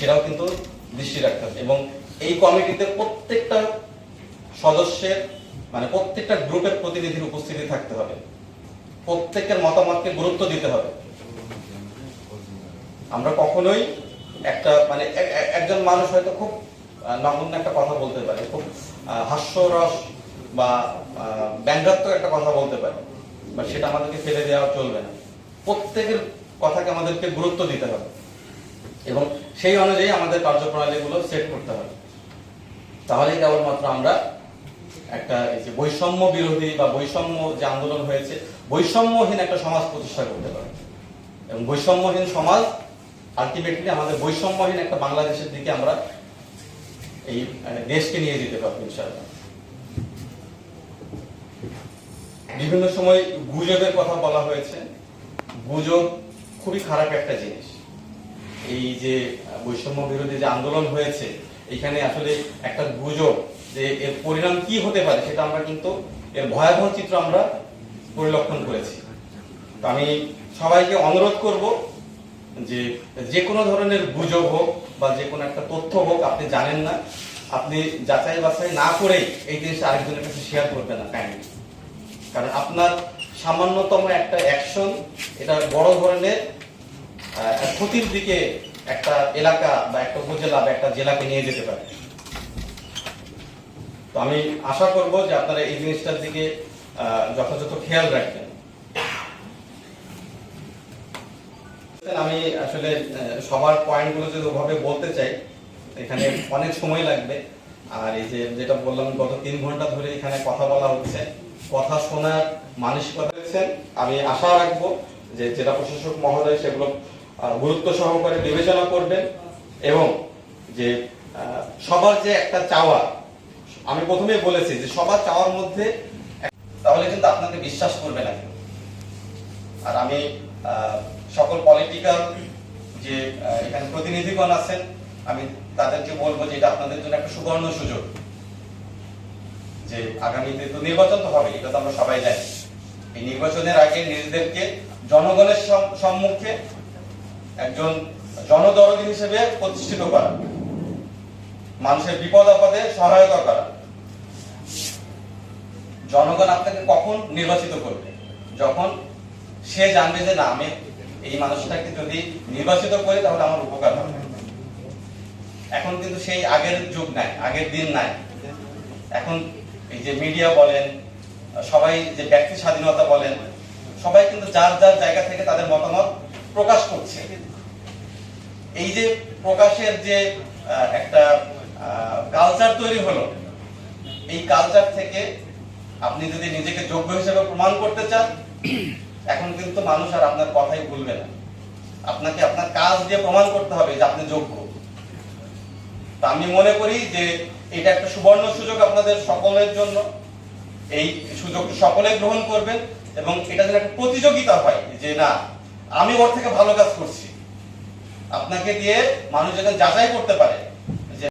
সেটাও কিন্তু দৃষ্টি রাখতে হবে। এবং এই কমিটিতে প্রত্যেকটা সদস্যের মানে প্রত্যেকটা গ্রুপের প্রতিনিধির উপস্থিতি থাকতে হবে। প্রত্যেকের মতামতকে গুরুত্ব দিতে হবে। আমরা কখনোই একটা মানে এক- এক- একজন মানুষ হয়তো খুব নগণ্য একটা কথা বলতে পারে, খুব হাস্যরস বা ব্যঙ্গাত্মক একটা কথা বলতে পারে, বা সেটা আমাদেরকে ফেলে দেওয়া চলবে না। প্রত্যেকের কথাকে আমাদেরকে গুরুত্ব দিতে হবে। এবং সেই অনুযায়ী আমাদের কার্যপ্রণালীগুলো সেট করতে হবে। তাহলেই কেবলমাত্র আমরা একটা এই যে বৈষম্য বিরোধী বা বৈষম্য যে আন্দোলন হয়েছে, বৈষম্যহীন একটা সমাজ প্রতিষ্ঠা করতে পারে। এবং বৈষম্যহীন সমাজ আলটিমেটলি আমাদের বৈষম্যহীন একটা বাংলাদেশের দিকে আমরা এই দেশকে নিয়ে যেতে পারব ইনশাআল্লাহ। বিভিন্ন সময় গুজবের কথা বলা হয়েছে। গুজব খুবই খারাপ একটা জিনিস। এই যে বৈষম্য বিরোধী যে আন্দোলন হয়েছে, এখানে আসলে একটা গুজব যে এর পরিণাম কি হতে পারে সেটা আমরা কিন্তু এর ভয়াবহ চিত্র আমরা পরিলক্ষণ করেছি। তো আমি সবাইকে অনুরোধ করব যে যে কোনো ধরনের গুজব হোক বা যে কোনো একটা তথ্য হোক, আপনি জানেন না, আপনি যাচাই বাছাই না করেই এই জিনিসটা আরেকজনের কাছে শেয়ার করবেন না কাইন্ডলি কারণ আপনার সামান্যতম একটা অ্যাকশন এটা বড় ধরনের ক্ষতির দিকে একটা এলাকা বা একটা উপজেলা বা একটা জেলাকে নিয়ে যেতে পারে। তো আমি আশা করব যে আপনারা এই জিনিসটার দিকে যথাযথ খেয়াল রাখবেন। আমি আসলে সবার পয়েন্টগুলো যদি ওভাবে বলতে চাই, এখানে অনেক সময় লাগবে। আর এই যে যেটা বললাম, গত তিন ঘণ্টা ধরে এখানে কথা বলা হচ্ছে। কথা শোনার মানসিকতা আমি আশা রাখব যে জেলা প্রশাসক মহোদয় সেগুলো গুরুত্ব সহকারে বিবেচনা করবেন এবং যে সবার যে একটা চাওয়া, আমি প্রথমেই বলেছি যে সবার চাওয়ার মধ্যে তাহলে কিন্তু আপনাকে বিশ্বাস করবে না আর আমি সকল পলিটিক্যাল যে এখানে প্রতিনিধিগণ আছেন, আমি তাদেরকে বলব যে এটা আপনাদের জন্য একটা সুবর্ণ সুযোগ। যে আগামীতে তো নির্বাচন তো হবে এটা তো আমরা সবাই জানি। এই নির্বাচনের আগে নিজেদেরকে জনগণের সম্মুখে একজন জনদরদি হিসেবে প্রতিষ্ঠিত করা। মানুষের বিপদ আপদে সহায়তা করা। জনগণ আপনাকে কখন নির্বাচিত করবে? যখন সে জানবে যে না, আমি এই মানুষটাকে যদি নির্বাচিত করি, তাহলে আমার উপকার হবে। এখন কিন্তু সেই আগের যুগ নাই, আগের দিন নাই। এখন এই যে মিডিয়া বলেন, সবাই যে ব্যক্তি স্বাধীনতা বলেন, সবাই কিন্তু যার যার জায়গা থেকে তাদের মতামত প্রকাশ করছে। এই যে প্রকাশের যে একটা কালচার তৈরি হলো, এই কালচার থেকে আপনি যদি নিজেকে যোগ্য হিসেবে প্রমাণ করতে চান, এখন কিন্তু মানুষ আর আপনার কথাই ভুলবে না। আপনাকে আপনার কাজ দিয়ে প্রমাণ করতে হবে যে আপনি যোগ্য। তা আমি মনে করি যে এটা একটা সুবর্ণ সুযোগ আপনাদের সকলের জন্য। এই সুযোগ সকলে গ্রহণ করবেন এবং এটা যেন একটা প্রতিযোগিতা হয় যে না আমি ওর থেকে ভালো কাজ করছি। আপনাকে দিয়ে মানুষ যাতে যাচাই করতে পারে